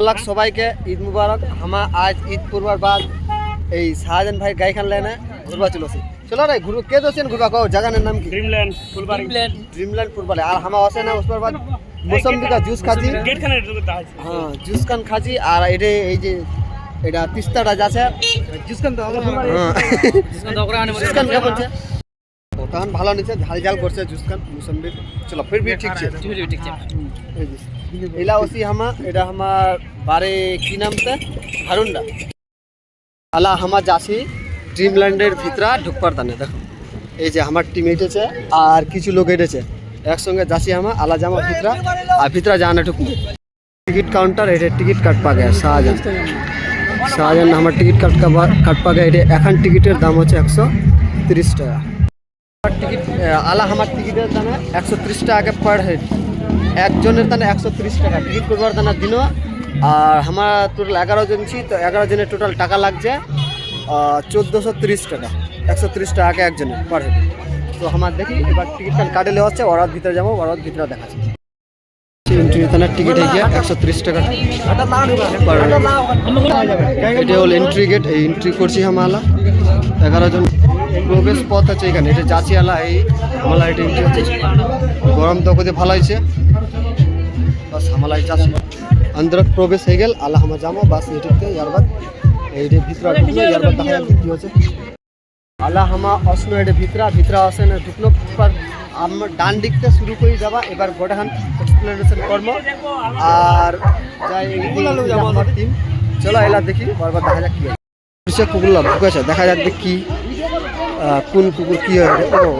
আল্লাহ সবাইকে ঈদ মুবারক। আমার আজ ঈদ পূর্বার বাদ এই শাহজাহান ভাই গাইখান লেনে ঘুরবা চলেছি চলো রে ঘুরবা কে দোষেন ঘুরবা কো জাগানের নাম কি? ড্রিমল্যান্ড ফুলবাড়ি। ড্রিমল্যান্ড। ফুলবাড়ি। আর আমার আছে না উসবার বাদ? মৌসম্বি কা জুস খাচ্ছি হ্যাঁ জুস কান খাচ্ছি আর এটা এই যে এটা তিস্তাটা যাচ্ছে। জুস কান তো হ্যাঁ। জুস কান কেমন ভালো নিচ্ছে ঝাল ঝাল করছে জুস কান মৌসম্বির। চলো ফির ভি হ্যাঁ, ঠিক আছে। ঠিক আছে। এই এলা ওসি হামা, এটা আমার বারে কি নামতে হারুন্ডা। আলা হামা যাচ্ছি ড্রিমল্যান্ডের ভিতরা ঢুকবার দানে, দেখো। এই যে আমার টিম এটেছে, আর কিছু লোক এটেছে। একসঙ্গে যাচ্ছি হামা, আলা জামা ভিতরা, আর ভিতরা জানা ঢুকবো টিকিট কাউন্টার এটা টিকিট কাটপা গে শাহজাহান। শাহজাহান আমার টিকিট কাটকা কাটপা গেছে এটা এখন টিকিটের দাম হচ্ছে একশো তিরিশ টাকা। আমার টিকিট আলা আমার টিকিটের দামে একশো তিরিশ টাকা পার হেড একজনের দাম একশো তিরিশ টাকা। টিকিট করবার দাম দিনও আর আমার টোটাল এগারো জন ছি, তো এগারো জনের টোটাল টাকা লাগছে চোদ্দোশো তিরিশ টাকা। একশো তিরিশ টাকা একজনের পার হেড তো আমার দেখি, এবার টিকিট কাটে নেওয়া হচ্ছে ওরার ভিতরে যাব ওরার ভিতরে দেখাচ্ছে। এন্ট্রি থানার টিকিট একশো তিরিশ টাকা এটা হল এন্ট্রি গেট এই এন্ট্রি করছি এগারো জন প্রবেশ পথ আছে এখানে। এটা যাচ্ছি এন্ট্রি হচ্ছে। গরম তো কোথায় ভালো হয়েছে। বাস হামালাই যাচ্ছি। অন্দর প্রবেশ হয়ে গেল আলা হামা যাব বাস এটিতে ইয়ার বাদ এইটা ভিতরে ঢুকলো ইয়ার বাদ দেখা যাবে কি হচ্ছে আলা হামা অসনো এটা ভিতরা ভিতরা আসে না ঢুকলো পর আমরা ডান দিকতে শুরু করে যাবা এবার গোটাখান এক্সপ্লেনেশন করব আর যাই আমার টিম চলো এলা দেখি বারবার দেখা যাক কি হয়। সে কুকুরলা ঢুকেছে দেখা যাক আহ, কোন কুকুর কি হয়। ও।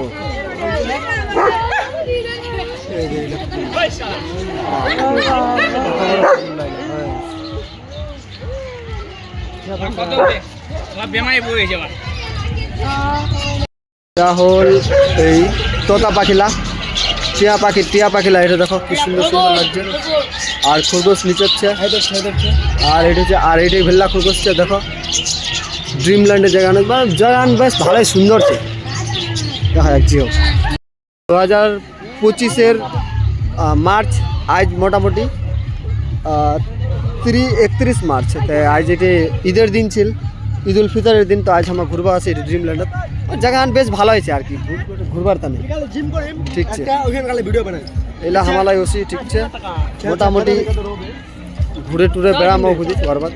হল এই তোতা পাখিলা। টিয়া পাখি, টিয়া পাখিলা, এটা দেখো কি সুন্দর সুন্দর লাগছে। আর খরগোশ নিচে হচ্ছে। আর এটা হচ্ছে, আর এটাই ভেল্লা খরগোশছে দেখো। ড্রিমল্যান্ডের জায়গা অনেক জায়গা বেশ ভালোই সুন্দর দেখা যাচ্ছে দু হাজার পঁচিশের মার্চ, আজ মোটামুটি তিরি, একত্রিশ মার্চ। আজ এটি ঈদের দিন ছিল ঈদ উল ফিতরের দিন, তো আজ আমার ঘুরবা আছে এটি ড্রিমল্যান্ডত জায়গা বেশ ভালো হয়েছে আর কি, ঘুর- ঘুরবার তানে ঠিক আছে। এলা হামালাই ওসি, ঠিক আছে। মোটামুটি ঘুরে টুরে বেড়ামো বরবাদ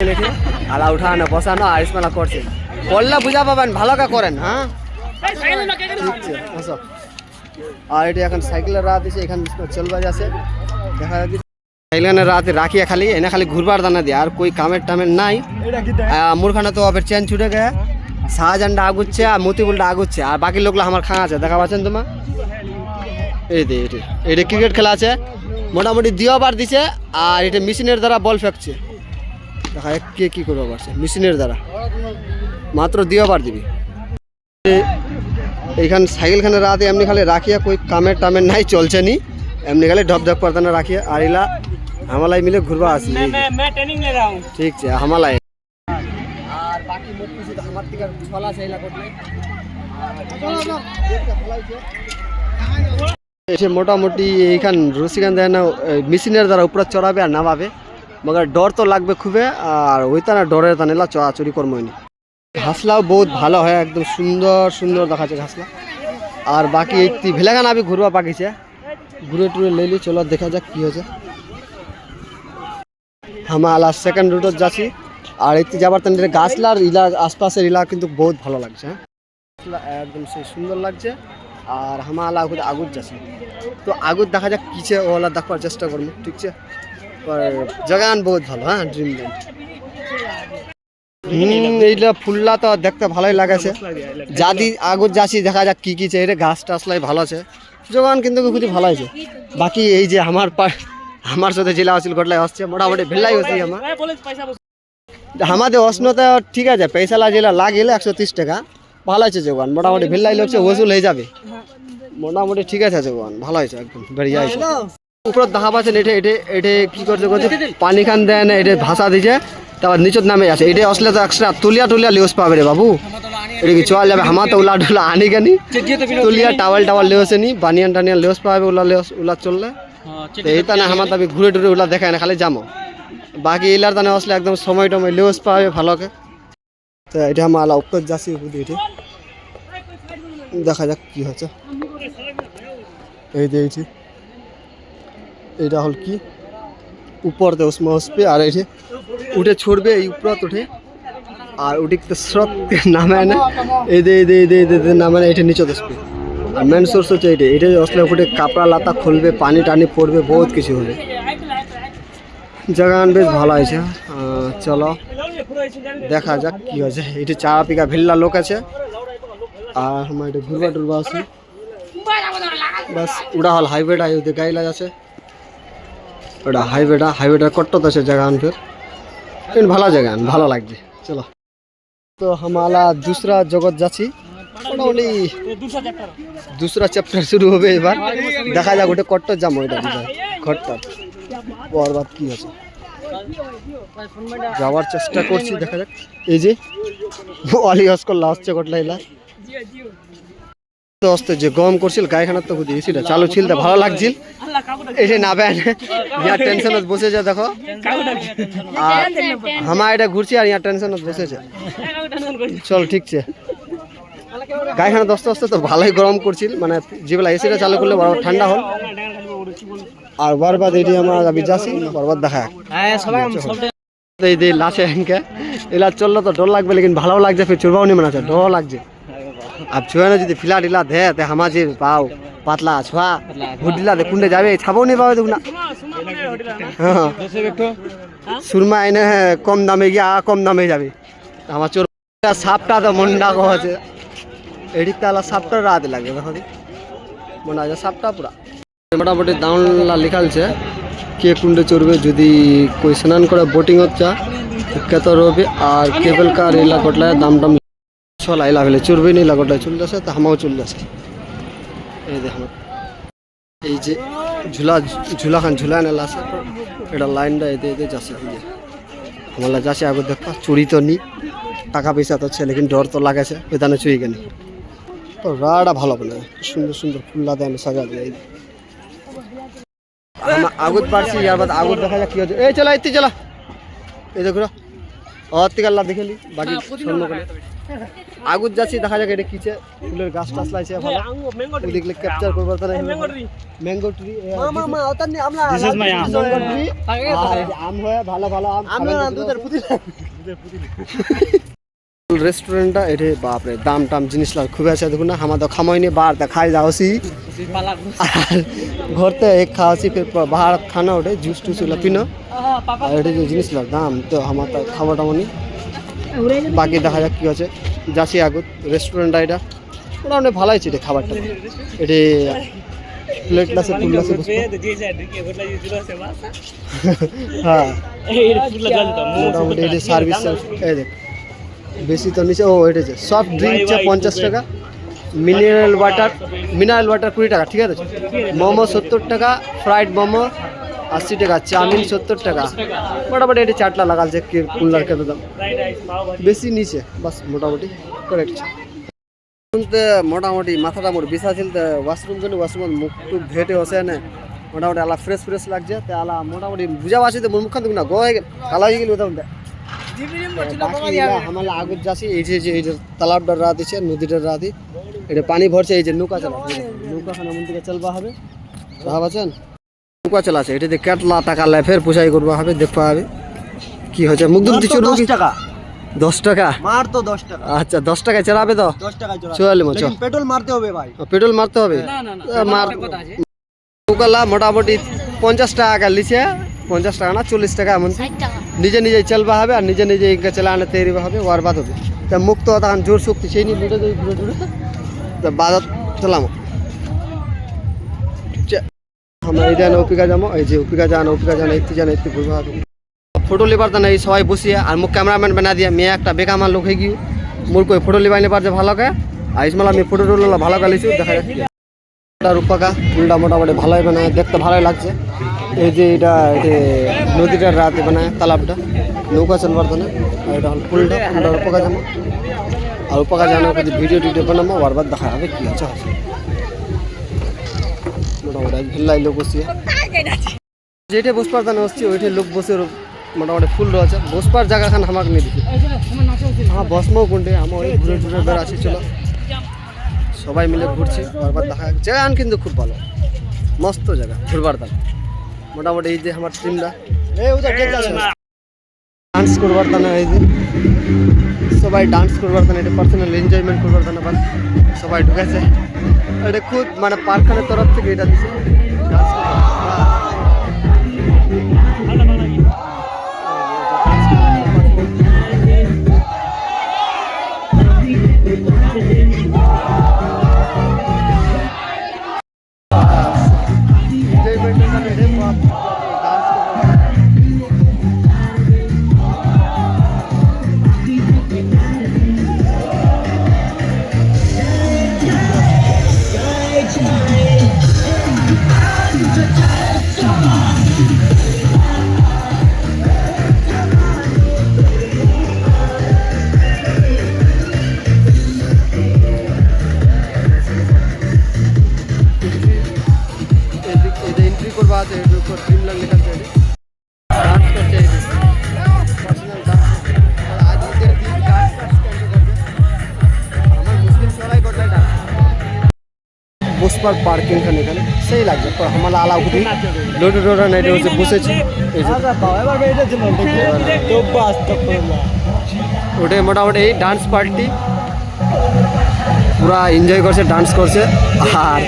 লেখে আলা উঠানো বসানো আইস মেলা করছে। করলে বুঝা পাবেন, ভালো কা করেন হ্যাঁ? ঠিক আছে আর এটা এখন সাইকেলের রাত আছে এখান চলবা যাচ্ছে দেখা যাচ্ছে সাইকেলের রাতে রাখিয়া খালি এনে খালি ঘুরবার দানা দিয়ে আর কই কামের টামের নাই। মুরখানা তো আবার চেন ছুটে গে শাহজাহানটা আগুচ্ছে আর মতিবুলটা আগুচ্ছে আর বাকি লোকগুলো আমার খাঁ আছে দেখা পাচ্ছেন তোমার এই দে এটা এটা ক্রিকেট খেলা আছে। মোটামুটি দিও বার দিছে আর এটা মেশিনের দ্বারা বল ফেঁকছে। দেখা কে কী করব পারছে মেশিনের দ্বারা। মাত্র দিও বার দিবি। এইখান সাইকেলখানে রাতে এমনি খালি রাখিয়া কই কামের টামের নাই চলছে নি এমনি খালি ঢপ ঢপ করতে না রাখিয়া আরিলা হামালাই মিলে ঘুরবা আসি। ঠিক আছে হামালাই আর বাকি মুখ কিছু আমার থেকে ছলা চাইলা করলে এসে মোটামুটি এইখান রসিকান দেয় না মেশিনের দ্বারা উপরে চড়াবে আর নামাবে। মগার ডর তো লাগবে খুবই আর ওই তা না ডরের তানেলা চড়াচড়ি করব ঘাসলাও বহুত ভালো হয়, একদম সুন্দর সুন্দর দেখাচ্ছে ঘাসলা আর বাকি এই ভেলাগান আমি ঘুরবা পাকিছে। ঘুরে টুরে লইলি, চলো দেখা যাক কি হয়েছে। হামা আলা সেকেন্ড রুটত যাচ্ছি। আর এতে যাবার তান গাছলার ইলা, আশপাশের ইলা কিন্তু বহুত ভালো লাগছে হ্যাঁ। একদম সেই সুন্দর লাগছে। আর হামা আলা আগুত আগুত যাচ্ছে। তো আগুত দেখা যাক কিছে ওলা দেখবার চেষ্টা করব, ঠিক আছে? জাগান বহুত ভালো হ্যাঁ ড্রিমল্যান্ড হুম এইটা ফুললা তো দেখতে ভালোই লাগাছে যদি আগুর যাচ্ছি দেখা যাক কি কী চাই এটা ঘাস টাসলাই ভালো আছে। যোগান কিন্তু খুবই ভালো আছে বাকি এই যে আমার আমার সাথে জেলা হাসিল ঘটলাই আসছে মোটামুটি ভেলাই হচ্ছে আমার। আমাদের অসনতা ঠিক আছে পয়সালা জেলা লাগিল একশো তিরিশ টাকা। ভালো আছে যোগান মোটামুটি ভেলাই লোকছে ওসুল হয়ে যাবে। মোটামুটি ঠিক আছে যোগান ভালো হয়েছে একদম বেরিয়ে আছে উপর দাহাব আছে এটা এটা এটা কি করছে করছে? পানি খান দেয় না এটা ভাষা দিছে। তারপর নিচত নামে আছে। এটা আসলে তো এক্সট্রা তুলিয়া টুলিয়া লিওস পাবে রে বাবু। এটা কি চল যাবে? হামা তো উলা টুলা আনি কেনি? তুলিয়া টাওয়াল টাওয়াল লিওসে নি, বানিয়ান টানিয়ান লিওস পাবে, উলা লিওস উলা চললে। তো এইটা না হামা তবে ঘুরে টুরে উলা দেখায় না খালি যামো। বাকি এলার তানে আসলে একদম সময় টময় লেউস পাবে ভালোকে। তো এটা আমার আলা উত্তর যাচ্ছি বুঝি এটি দেখা যাক কি হচ্ছে এই যে এইটা হল কি? উপর দে উসমা উসবে আর যে উঠে ছড়বে এই উপরত উঠে। আর উঠিতে স্রোত নামে না। এই যে এই যে এই যে এই যে- এই নামে না এটা নিচে আসবে আর মেন সোর্স হচ্ছে এইটা। এটা আসলে উঠে কাপড়া লাতা খুলবে, পানি টানি পড়বে, বহুত কিছু হবে। জায়গা বেশ ভালো আছে চলো, দেখা যাক কি হয়েছে। এটি চা পিকা ভিল্লা লোক আছে। আর আমার এটা ঘুরবা টুরবা আছে। বাস ওটা হল হাইওয়েটা গাইলা আছে ওটা হাইওয়েটা হাইওয়েটা কট্টত আছে জায়গা ফের ভালো জায়গা, ভালো লাগছে। চলো। তো হামালা দুসরা জগৎ যাচ্ছি। মোটামুটি দুসরা চ্যাপ্টার শুরু হবে এবার। দেখা যাক ওটা কট্টর যাম ওইটা ঘরটার বরবাদ কি আছে। যাওয়ার চেষ্টা করছি, দেখা যাক। এই যে, অলি হসকল্লা আসছে কটলাইলা তো আসতে যে গরম করছিল গায়খানার তো বুঝি এসিটা। চালু ছিল ভালো লাগছিল। এই যে না ব্যান ইয়ার টেনশনত বসেছে দেখো। আর আমার এটা ঘুরছি আর ইয়ার টেনশনত বসেছে। চল ঠিক আছে। গায়খানা দশটা আসতে তো ভালোই গরম করছিল মানে যেবেলা এসিটা চালু করলে বরাবর ঠান্ডা হল। আর বারবার এটি আমার আমি যাচ্ছি বারবার দেখা এই যে লাশে হ্যাঙ্কে এলা চললে তো ডর লাগবে লেকিন ভালো লাগছে ফির চুরবাও নি মনে আছে ডর লাগছে। আর ছুয়ানো যদি ফিলা টিলা দে তে হামাজি পাও পাতলা ছোয়া হুডিলা দে কুন্ডে যাবে ছাবও নি পাবে দেখুন না। সুরমা এনে কম দামে গিয়ে কম দামে যাবে আমার চোর সাপটা তো মন্ডা আছে এদিক তাহলে সাপটা রাত লাগে দেখো মনে আছে সাপটা পুরা মোটামুটি দাউন লিখালছে কে কুন্ডে চড়বে যদি কই স্নান করে বোটিং হচ্ছে কত রবে আর কেবল কার এলা কটলায় দাম দাম ছলা এলা ফেলে চড়বে নি লাগোটায় চলে যাচ্ছে তো হামাও চলে যাচ্ছে এই দেখ। আমার এই যে ঝুলা ঝুলা খান ঝুলা নেলা আছে এটা লাইনটা এতে এতে যাচ্ছে এই আমার যাচ্ছে আগে দেখবা চুরি তো নি টাকা পয়সা তো ছেলে কিন্তু ডর তো লাগাছে বেদানে চুরি কেন। তো রাড়া ভালো বলে সুন্দর সুন্দর ফুল্লা দেন সাজা দিয়ে এই। আমরা আগুত পারছি ইয়ার বাদ আগুত দেখা যাক কি হচ্ছে এই চলা এত্তি চলা। এই দেখো অত থেকে আল্লাহ দেখে নি বাকি স্বর্ণ আগুত যাচ্ছি দেখা যাক এটা কিছে। ফুলের গাছ টাছ লাইছে ভালো। দেখলে ক্যাপচার করবার তারা ম্যাঙ্গো ট্রি আম। হয় ভালো ভালো আম আমরা দুধের পুতি রেস্টুরেন্টটা এটে বাপরে দাম টাম জিনিস লাগ খুবই আছে দেখুন না আমার তো খামাইনি বার তা খাই যাওছি আর ঘরতে এক খাওয়াছি ফির বাহার খানা ওঠে জুস টুস ওগুলো পিনো। আর এটা যে জিনিস লাগ দাম তো আমার তো খাওয়া টামানি বাকি দেখা যাক কি আছে। যাচ্ছি আগুত রেস্টুরেন্টটা এটা। ওটা অনেক ভালো আছে এটা খাবারটা। এটি প্লেট লাসে ফুল লাসে হ্যাঁ। মোটামুটি সার্ভিস এই বেশি তো নিচে ও, এটা আছে সফট ড্রিঙ্ক হচ্ছে পঞ্চাশ টাকা মিনারেল ওয়াটার মিনারেল ওয়াটার কুড়ি টাকা, ঠিক আছে? মোমো সত্তর টাকা ফ্রাইড মোমো আশি টাকা, চাউমিন সত্তর টাকা। মোটামুটি এটি চাটলা লাগালছে কুল্লার খেতে দাম। বেশি নিচে, বাস মোটামুটি করেক্ট শুনতে মোটামুটি মাথাটা মোট বিছা ছিল ওয়াশরুম জন্য ওয়াশরুম মুখ টুক ভেটে হসে না মোটামুটি আলা ফ্রেশ ফ্রেশ লাগছে, তে আলা মোটামুটি বুঝা পারছি তো মুখখান দেখুন না গো হয়ে কালা হয়ে গেল ওটা আমার আগুত যাচ্ছি, এই যে এই যে তালাবটার রাত আছে নদীটার রাতি এটা পানি ভরছে, এই যে নৌকা চালা নৌকা খানা মন চলবা হবে। সাহাব আছেন নৌকা চালাছে এটা দিয়ে কাটলা টাকা লাই ফের পোষাই করবা হবে দেখবা হবে। কি হচ্ছে মুখ দিচ্ছ দশ টাকা। দশ টাকা? মার তো দশ টাকা। আচ্ছা দশ টাকায় চালাবে তো? দশ টাকায় চলা চলে পেট্রোল মারতে হবে ভাই। পেট্রোল মারতে হবে? মার। মোটামুটি পঞ্চাশ টাকা লিছে। পঞ্চাশ টাকা না চল্লিশ টাকা এমন। নিজে নিজে চলবা হবে আর নিজে নিজে ইনকা চালানো তৈরি হবে ওয়ার বাদ হবে। তা মুক্ত তখন জোর শক্তি সেই নিয়ে তা বাদত চলাম। আমরা এই দেন অপিকা যাব এই যে অপিকা যান অপিকা যান একটি যান একটি ঘুরবা ফটো লিবার তো এই সবাই বসিয়ে আর মুখ ক্যামেরাম্যান বানা দিয়ে মেয়ে একটা বেকামার লোক হয়ে গিয়ে মোর কই ফটো লিবাই নেবার যে ভালো কে আর ইসমাল আমি ফটো টুলো ভালো কে লিছু দেখা যাচ্ছে। এটা রূপকা ফুলটা মোটামুটি ভালোই বানায় দেখতে ভালোই লাগছে। এই যে এটা এটা নদীটার রাতে বানায় তালাবটা নৌকা চলবার না আর এটা হল ফুলটা ফুলটা রূপকা জামা। আর রূপকা জানা ভিডিও টিডিও বানাবো বারবার দেখা হবে কি আছে। মোটামুটি আজ লোক বসিয়ে যেটা বসে পারতাম হচ্ছে ওইটা লোক বসে মোটামুটি ফুল রয়েছে। বসবার জায়গা খান আমাকে নিয়ে দিচ্ছি আমার বসমও কোনটে আমার ওই ঘুরে ঘুরে বেড়াচ্ছি, চলো। সবাই মিলে ঘুরছি, বারবার দেখা জায়গা কিন্তু খুব ভালো। মস্ত জায়গা, ঘুরবার দাম মোটামুটি এই যে আমার টিমটা ডান্স করবার দানা এই যে। সবাই ডান্স করবার তানে এটা পার্সোনাল এনজয়মেন্ট করবার বাস, সবাই ঢুকেছে। এটা খুব মানে পার্কখানের তরফ থেকে এটা দিছে। পার্কিং খানে এখানে সেই লাগছে তো আমার আলা উঠি। লোডে লোডে নাইটে হচ্ছে বসেছি। এই যে। ওটাই মোটামুটি এই ডান্স পার্টি পুরা এনজয় করছে ডান্স করছে। আর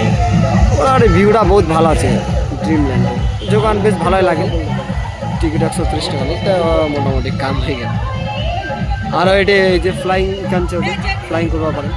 মোটামুটি ভিউটা বহুত ভালো আছে। ড্রিমল্যান্ড দোকান বেশ ভালোই লাগে। টিকিট একশো ত্রিশ টাকা। মোটামুটি কাম হয়ে গেল। আরও এটি এই যে ফ্লাইং কানছে ওটা ফ্লাইং করবা পারেন